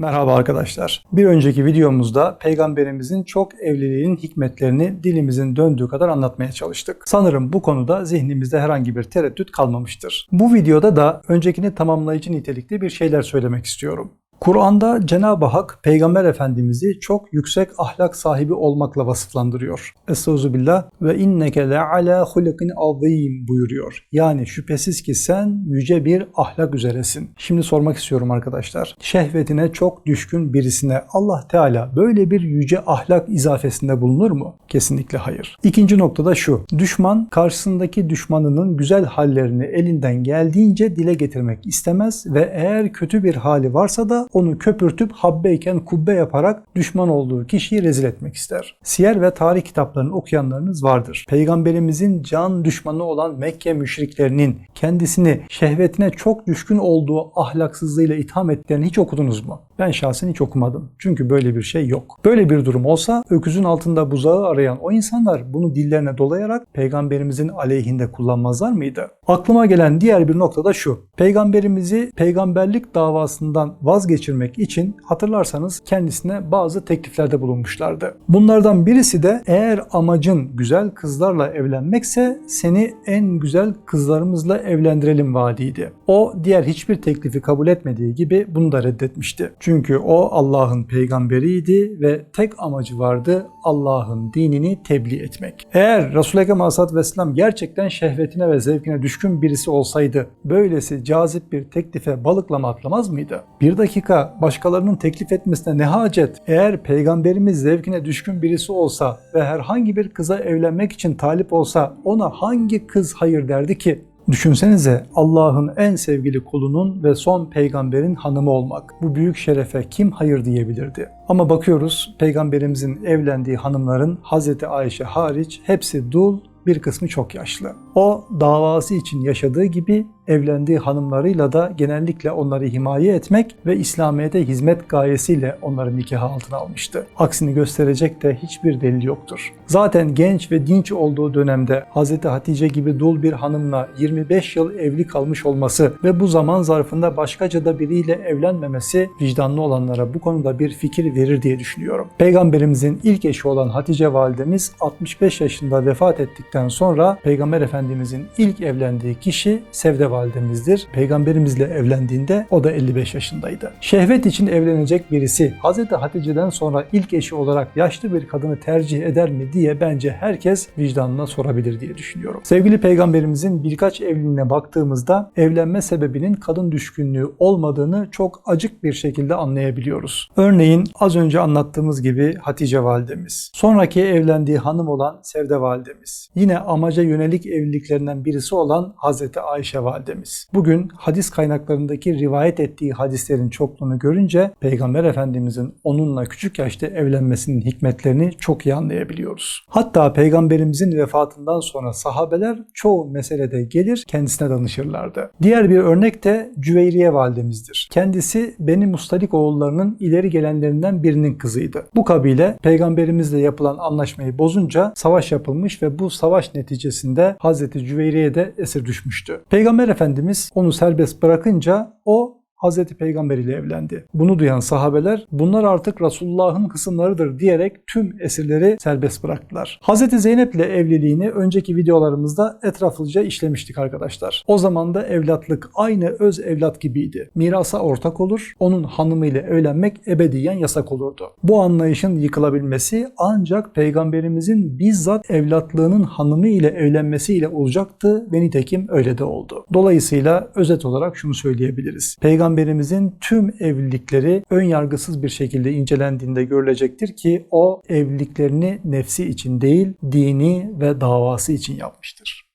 Merhaba arkadaşlar. Bir önceki videomuzda peygamberimizin çok evliliğinin hikmetlerini dilimizin döndüğü kadar anlatmaya çalıştık. Sanırım bu konuda zihnimizde herhangi bir tereddüt kalmamıştır. Bu videoda da öncekini tamamlayıcı nitelikli bir şeyler söylemek istiyorum. Kur'an'da Cenab-ı Hak Peygamber Efendimiz'i çok yüksek ahlak sahibi olmakla vasıflandırıyor. Estağfirullah ve inneke le ala hulukin azim buyuruyor. Yani şüphesiz ki sen yüce bir ahlak üzeresin. Şimdi sormak istiyorum arkadaşlar. Şehvetine çok düşkün birisine Allah Teala böyle bir yüce ahlak izafesinde bulunur mu? Kesinlikle hayır. İkinci noktada şu. Düşman karşısındaki düşmanının güzel hallerini elinden geldiğince dile getirmek istemez ve eğer kötü bir hali varsa da onu köpürtüp habbeyken kubbe yaparak düşman olduğu kişiyi rezil etmek ister. Siyer ve tarih kitaplarını okuyanlarınız vardır. Peygamberimizin can düşmanı olan Mekke müşriklerinin kendisini şehvetine çok düşkün olduğu ahlaksızlığıyla itham ettiklerini hiç okudunuz mu? Ben şahsen hiç okumadım. Çünkü böyle bir şey yok. Böyle bir durum olsa öküzün altında buzağı arayan o insanlar bunu dillerine dolayarak peygamberimizin aleyhinde kullanmazlar mıydı? Aklıma gelen diğer bir nokta da şu. Peygamberimizi peygamberlik davasından vazgeçirmek için hatırlarsanız kendisine bazı tekliflerde bulunmuşlardı. Bunlardan birisi de eğer amacın güzel kızlarla evlenmekse seni en güzel kızlarımızla evlendirelim vaadiydi. O diğer hiçbir teklifi kabul etmediği gibi bunu da reddetmişti. Çünkü o Allah'ın peygamberiydi ve tek amacı vardı Allah'ın dinini tebliğ etmek. Eğer Resulü Ekrem Aleyhisselatü gerçekten şehvetine ve zevkine düşkün birisi olsaydı böylesi cazip bir teklife balıklama atlamaz mıydı? Bir dakika başkalarının teklif etmesine ne hacet? Eğer peygamberimiz zevkine düşkün birisi olsa ve herhangi bir kıza evlenmek için talip olsa ona hangi kız hayır derdi ki? Düşünsenize Allah'ın en sevgili kulunun ve son peygamberin hanımı olmak. Bu büyük şerefe kim hayır diyebilirdi? Ama bakıyoruz peygamberimizin evlendiği hanımların Hazreti Ayşe hariç hepsi dul, bir kısmı çok yaşlı. O davası için yaşadığı gibi evlendiği hanımlarıyla da genellikle onları himaye etmek ve İslamiyet'e hizmet gayesiyle onları nikah altına almıştı. Aksini gösterecek de hiçbir delil yoktur. Zaten genç ve dinç olduğu dönemde Hz. Hatice gibi dul bir hanımla 25 yıl evli kalmış olması ve bu zaman zarfında başkaca da biriyle evlenmemesi vicdanlı olanlara bu konuda bir fikir verir diye düşünüyorum. Peygamberimizin ilk eşi olan Hatice validemiz 65 yaşında vefat ettikten sonra Peygamber Efendimizin ilk evlendiği kişi Sevde validemizdir. Peygamberimizle evlendiğinde o da 55 yaşındaydı. Şehvet için evlenecek birisi Hz. Hatice'den sonra ilk eşi olarak yaşlı bir kadını tercih eder mi diye bence herkes vicdanına sorabilir diye düşünüyorum. Sevgili peygamberimizin birkaç evliliğine baktığımızda evlenme sebebinin kadın düşkünlüğü olmadığını çok acık bir şekilde anlayabiliyoruz. Örneğin az önce anlattığımız gibi Hatice validemiz. Sonraki evlendiği hanım olan Sevde validemiz. Yine amaca yönelik evliliklerinden birisi olan Hazreti Ayşe validemiz. Bugün hadis kaynaklarındaki rivayet ettiği hadislerin çokluğunu görünce Peygamber Efendimizin onunla küçük yaşta evlenmesinin hikmetlerini çok iyi anlayabiliyoruz. Hatta Peygamberimizin vefatından sonra sahabeler çoğu meselede gelir kendisine danışırlardı. Diğer bir örnek de Cüveyriye validemizdir. Kendisi Beni Mustalik oğullarının ileri gelenlerinden birinin kızıydı. Bu kabile peygamberimizle yapılan anlaşmayı bozunca savaş yapılmış ve bu savaş neticesinde Hazreti Cüveyriye de esir düşmüştü. Peygamber Efendimiz onu serbest bırakınca o Hazreti Peygamber ile evlendi. Bunu duyan sahabeler bunlar artık Resulullah'ın kısımlarıdır diyerek tüm esirleri serbest bıraktılar. Hazreti Zeynep ile evliliğini önceki videolarımızda etraflıca işlemiştik arkadaşlar. O zaman da evlatlık aynı öz evlat gibiydi. Mirasa ortak olur, onun hanımı ile evlenmek ebediyen yasak olurdu. Bu anlayışın yıkılabilmesi ancak Peygamberimizin bizzat evlatlığının hanımı ile evlenmesiyle olacaktı ve nitekim öyle de oldu. Dolayısıyla özet olarak şunu söyleyebiliriz. Peygamber Peygamberimizin tüm evlilikleri ön yargısız bir şekilde incelendiğinde görülecektir ki o evliliklerini nefsi için değil, dini ve davası için yapmıştır.